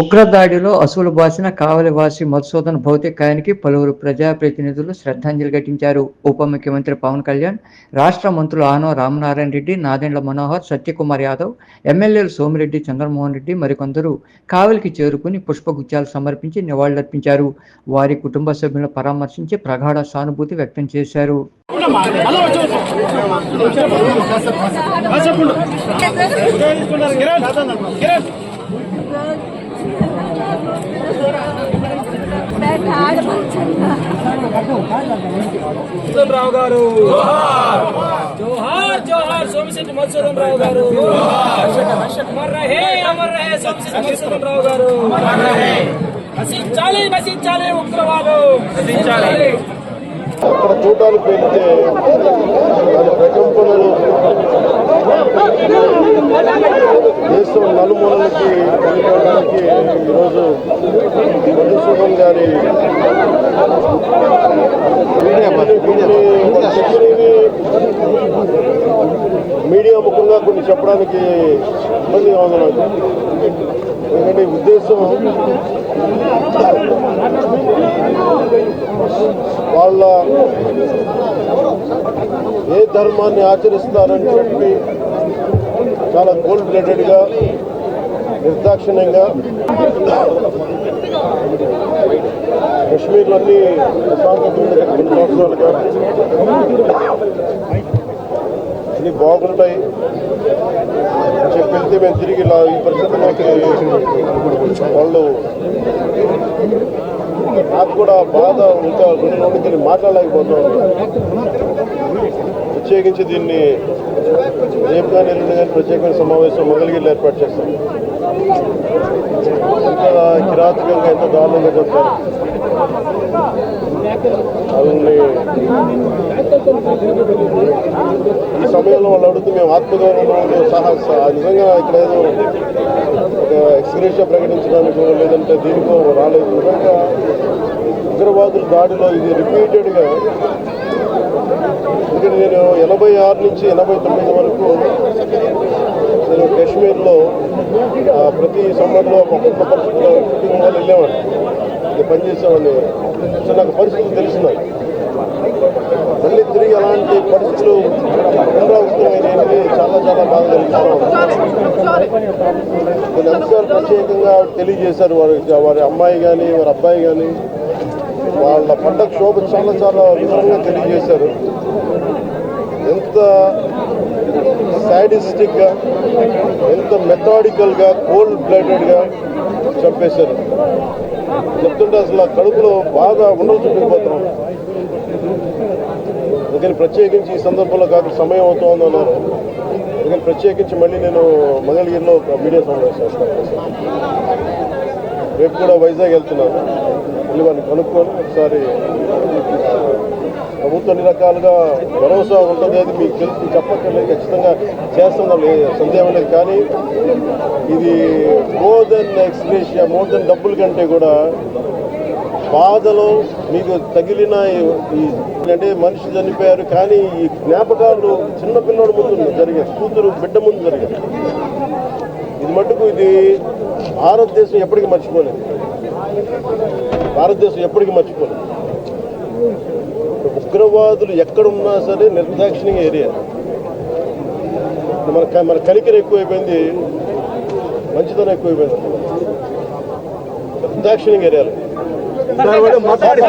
ఉగ్రదాడిలో అసువులు బాసిన కావలివాసి మధుసూదన్ భౌతికాయానికి పలువురు ప్రజాప్రతినిధులు శ్రద్ధాంజలి ఘటించారు. ఉప ముఖ్యమంత్రి పవన్ కళ్యాణ్ రాష్ట్ర మంత్రులు ఆనో రామనారాయణ రెడ్డి నాదెండ్ల మనోహర్ సత్యకుమార్ యాదవ్ ఎమ్మెల్యేలు సోమిరెడ్డి చంద్రమోహన్ రెడ్డి మరికొందరు కావలికి చేరుకుని పుష్పగుచ్చాలు సమర్పించి నివాళులర్పించారు. వారి కుటుంబ సభ్యులను పరామర్శించి ప్రగాఢ సానుభూతి వ్యక్తం చేశారు. మధుసూదన్ రావు గారు. జోహార్! జోహార్ సోమశెట్టి మధుసూదన్ రావు గారు. సోమశెట్టి రావు గారు. నశించాలి నశించాలి ఉగ్రవాదం. అక్కడ చూడడానికి వెళ్తే దాని ప్రకంపనలు దేశం నలుమూలలకి వెళ్ళడానికి ఈరోజు మధుసూదన్ గారి మీడియా ముఖంగా కొన్ని చెప్పడానికి ఇబ్బంది ఉంది నాకు. ఎందుకంటే ఉద్దేశం వాళ్ళ ఏ ధర్మాన్ని ఆచరిస్తారని చెప్పి చాలా గోల్డ్ బ్లడెడ్గా నిర్దాక్షిణ్యంగా కశ్మీర్లన్నీ ప్రశాంతత ఉంది కొన్ని సంవత్సరాలుగా అన్ని బాగుంటాయి అని చెప్పి వెళ్తే మేము తిరిగి ఇలా ఈ పరిస్థితిలోకి వాళ్ళు నాకు కూడా బాధ ఇంకా రెండు రోజులకి మాట్లాడలేకపోతున్నాను ప్రత్యేకించి దీన్ని రేపు కానీ ఎల్లుండి కానీ ప్రత్యేకమైన సమావేశం మొదలుగిల్లు ఏర్పాటు చేస్తాం. ఎంత కిరాతకంగా ఎంత దారుణంగా చెప్తారు. వాళ్ళని సమయంలో వాళ్ళు అడుగుతూ మేము ఆత్మగౌరవం సహా నిజంగా ఇక్కడ ఏదో ఒక ఎక్స్గ్రేషియా ప్రకటించడానికో లేదంటే దీనికో రాలేదు. నిజంగా ఉగ్రవాదుల దాడిలో ఇది రిపీటెడ్గా ఎందుకంటే నేను ఎనభై ఆరు నుంచి ఎనభై తొమ్మిది వరకు నేను కాశ్మీర్లో ప్రతి సమ్మర్లో ఒక్కొక్క పరిస్థితిలో కుటుంబం వాళ్ళు వెళ్ళేవాడిని. ఇది పనిచేసేవాడిని. సో నాకు పరిస్థితులు తెలిసినాయి మళ్ళీ తిరిగి అలాంటి పరిస్థితులు పునరావృతమైనవి చాలా చాలా బాధ కలిగిస్తాను కొన్ని అంశాలు ప్రత్యేకంగా తెలియజేశారు వారి వారి అమ్మాయి కానీ వారి అబ్బాయి కానీ వాళ్ళ పండగ శోభ చాలా చాలా వివరంగా తెలియజేశారు. ఎంత సైడిస్టిక్గా ఎంత మెథాడికల్గా కోల్డ్ బ్లడెడ్గా చంపేశారు. చెప్తుంటే అసలు కడుపులో బాగా ఉండలు చుట్టుకుపోతున్నాం అందుకని ప్రత్యేకించి ఈ సందర్భంలో కాదు సమయం అవుతోందన్నారు. అందుకని ప్రత్యేకించి మళ్ళీ నేను మంగళగిరిలో ఒక మీడియా సమావేశం రేపు కూడా వైజాగ్ వెళ్తున్నాను. మళ్ళీ వారిని కనుక్కొని ఒకసారి ప్రభుత్వం అన్ని రకాలుగా భరోసా ఉంటుంది అది మీకు తెలిసి. చెప్పక్కర్లేదు ఖచ్చితంగా చేస్తున్నాం సందేహం లేదు. కానీ ఇది more than ex gratia more than డబ్బుల కంటే కూడా బాధలో మీకు తగిలిన ఈ- అంటే మనిషి చనిపోయారు కానీ ఈ జ్ఞాపకాలు చిన్నపిల్లడి ముందు జరిగాయి కూతురు బిడ్డ ముందు జరిగాయి. ఇది మటుకు ఇది భారతదేశం ఎప్పటికీ మర్చిపోలేదు. భారతదేశం ఎప్పటికీ మర్చిపోలేదు. ఉగ్రవాదులు ఎక్కడున్నా సరే నిర్దాక్షిణ్య ఏరియా. మన మన కనికర ఎక్కువైపోయింది మంచితనం ఎక్కువైపోయింది. నిర్దాక్షిణ్య ఏరియాలో. மத்தாடி